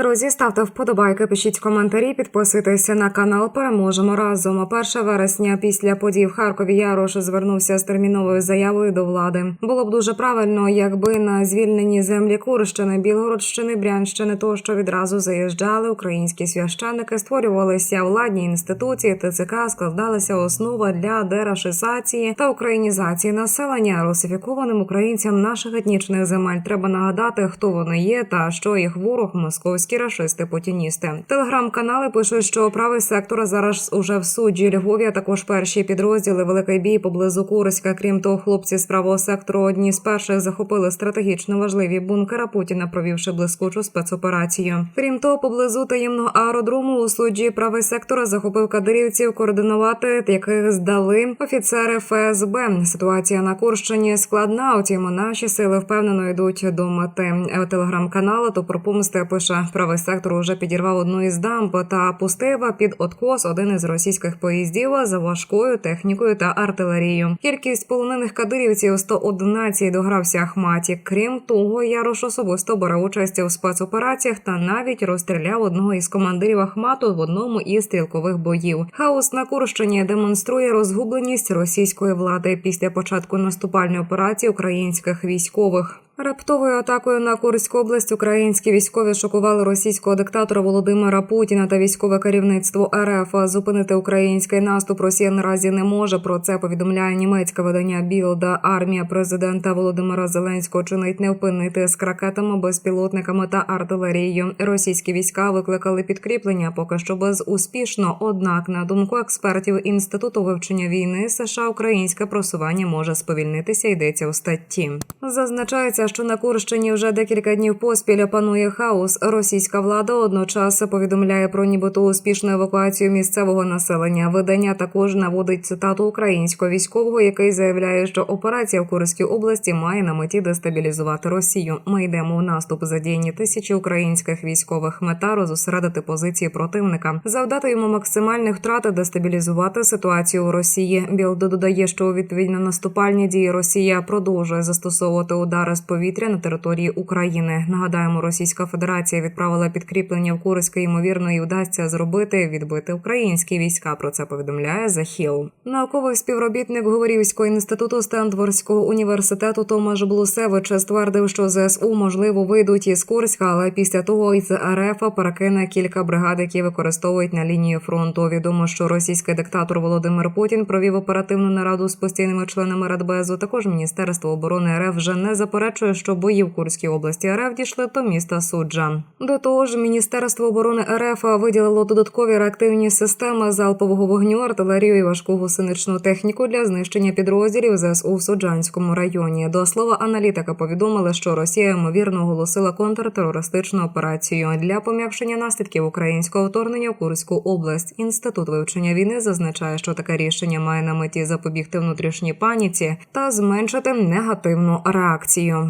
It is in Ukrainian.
Друзі, ставте вподобайки, пишіть коментарі, підписуйтеся на канал. Переможемо разом. 1 вересня після подій в Харкові Ярош звернувся з терміновою заявою до влади. Було б дуже правильно, якби на звільнені землі Курщини, Білгородщини, Брянщини тощо відразу заїжджали українські священники, створювалися владні інституції, ТЦК складалася основа для дерашизації та українізації населення. Русифікованим українцям наших етнічних земель треба нагадати, хто вони є та що їх ворог московські рашисти путіністи. Телеграм-канали пишуть, що правий сектор зараз уже в суді Львові. а Також перші підрозділи Великий бій поблизу Курська. Крім того, хлопці з правого сектору одні з перших захопили стратегічно важливі бункера Путіна, провівши блискучу спецоперацію. Крім того, поблизу таємного аеродрому у суді правий сектор захопив кадирівців, координувати яких здали офіцери ФСБ. Ситуація на Курщині складна. Утім, наші сили впевнено йдуть до мети. Телеграм-каналу то про помсти пише правий сектор уже підірвав одну із дамб та пустив під откос один із російських поїздів за важкою технікою та артилерією. Кількість полонених кадирівців 111 догрався Ахматі. Крім того, Ярош особисто бере участь у спецопераціях та навіть розстріляв одного із командирів Ахмату в одному із стрілкових боїв. Хаос на Курщині демонструє розгубленість російської влади після початку наступальної операції українських військових. Раптовою атакою на Курську область українські військові шокували російського диктатора Володимира Путіна та військове керівництво РФ. Зупинити український наступ Росія наразі не може. Про це повідомляє німецьке видання Білда. Армія президента Володимира Зеленського чинить невпинний тиск ракетами, безпілотниками та артилерією. Російські війська викликали підкріплення, поки що безуспішно. Однак, на думку експертів інституту вивчення війни США, українське просування може сповільнитися. Йдеться у статті. Зазначається, що на Курщині вже декілька днів поспіль панує хаос. Російська влада одночас повідомляє про нібито успішну евакуацію місцевого населення. Видання також наводить цитату українського військового, який заявляє, що операція в Курській області має на меті дестабілізувати Росію. Ми йдемо в наступ задіяні тисячі українських військових мета розосередити позиції противника, завдати йому максимальних втрат, і дестабілізувати ситуацію у Росії. Білдо додає, що у відповідь на наступальні дії Росія продовжує застосовувати удари з повітря на території України. Нагадаємо, Російська Федерація відправила підкріплення в Курське. Ймовірно, і вдасться зробити відбити українські війська. Про це повідомляє Захіл. Науковий співробітник Говорівського інституту Стендворського університету Томаш Блусевич ствердив, що ЗСУ можливо вийдуть із Курська, але після того із РФ перекине кілька бригад, які використовують на лінії фронту. Відомо, що російський диктатор Володимир Путін провів оперативну нараду з постійними членами Радбезу. Також Міністерство оборони РФ вже не заперечує, що бої в Курській області РФ дійшли до міста Суджа. До того ж, Міністерство оборони РФ виділило додаткові реактивні системи залпового вогню, артилерію і важку гусеничну техніку для знищення підрозділів ЗСУ в Суджанському районі. До слова, аналітика повідомили, що Росія ймовірно оголосила контртерористичну операцію для пом'якшення наслідків українського вторгнення в Курську область. Інститут вивчення війни зазначає, що таке рішення має на меті запобігти внутрішній паніці та зменшити негативну реакцію.